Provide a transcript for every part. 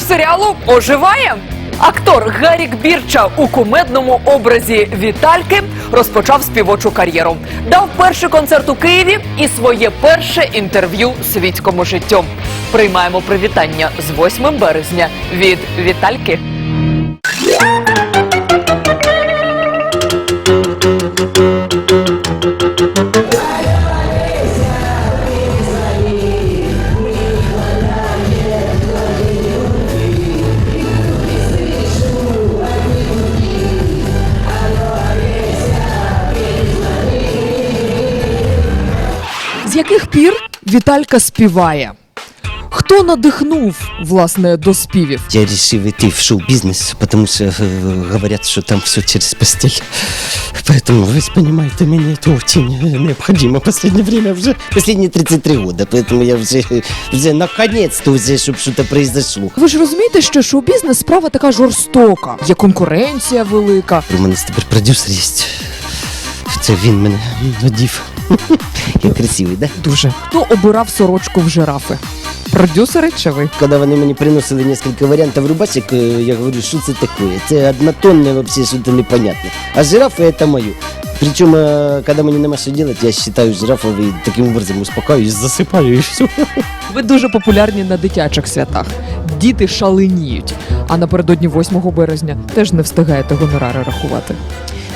серіалу оживає. Актор Гарік Бірча у кумедному образі Вітальки розпочав співочу кар'єру. Дав перший концерт у Києві і своє перше інтерв'ю світському життю. Приймаємо привітання з 8 березня від Вітальки. З яких пір Віталька співає? Хто надихнув власне до співів? Я решил идти в шоу-бизнес, потому что э, говорят, что там все через постель. Поэтому, вы понимаете, мне это очень э, необходимо в последнее время уже, последние 33 года. Поэтому я уже, уже наконец-то уже, чтобы что-то произошло. Ви ж розумієте, що шоу-бізнес справа така жорстока, є конкуренція велика. У мене тепер продюсер є. Це він мене надів. Я красивий, да? Дуже хто обирав сорочку в жирафи? Продюсери чи ви? Когда вони мені приносили несколько варіантів рубашек, э, я говорю, що це таке? Це однотонне вообще что-то непонятне. А жирафи это мое. Причем, э, когда мне нема что делать, я считаю жирафов и таким образом успокаиваюсь, засыпаю и все. Ви дуже популярні на дитячих святах. Діти шаленіють. А напередодні 8 березня теж не встигаєте гонорари рахувати.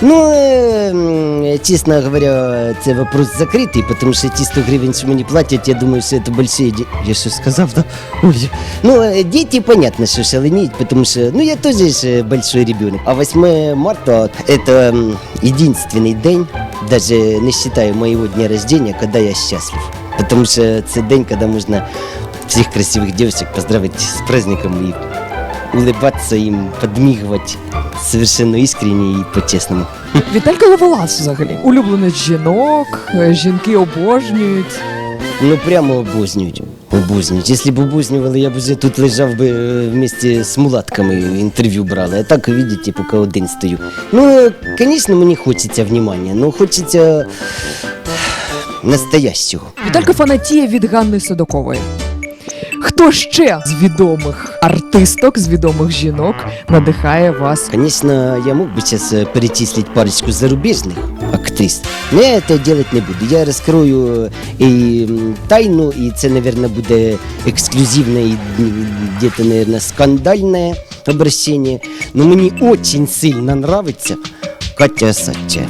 Ну, э, м, честно говоря, це вопрос закритий, потому что ті 100 гривень, що мені платять, я думаю, що це большие деньги. Я що сказав, да? Ой. Ну, э, дети, понятно, что шаленеют, потому что, ну, я тоже же большой ребенок. А 8 марта – это единственный день, даже не считая моего дня рождения, когда я счастлив. Потому что це день, когда можно всех красивых девочек поздравить с праздником и улыбаться им, подмигивать совершенно искренне и по-честному. Віталька Ловелас взагалі. Улюбленець жінок, е, жінки обожнюють. Ну прямо обознюють. Обознюють. Якщо б обознювали, я б вже тут лежав би е, вместе з мулатками інтерв'ю брали. А так, видите, поки один стою. Ну, звісно, мені хочеться внимання, але хочеться настоящого. Віталька фанатіє від Ганни Садакової. Хто ще з відомих артисток, з відомих жінок надихає вас? Конечно, я мог бы сейчас э, перечислить парочку зарубежных актрис, но я это делать не буду. Я раскрою и м, тайну, и це, наверное, буде ексклюзивне і м, где-то, наверное, скандальне обращение. Но мені очень сильно нравится Катя Сача.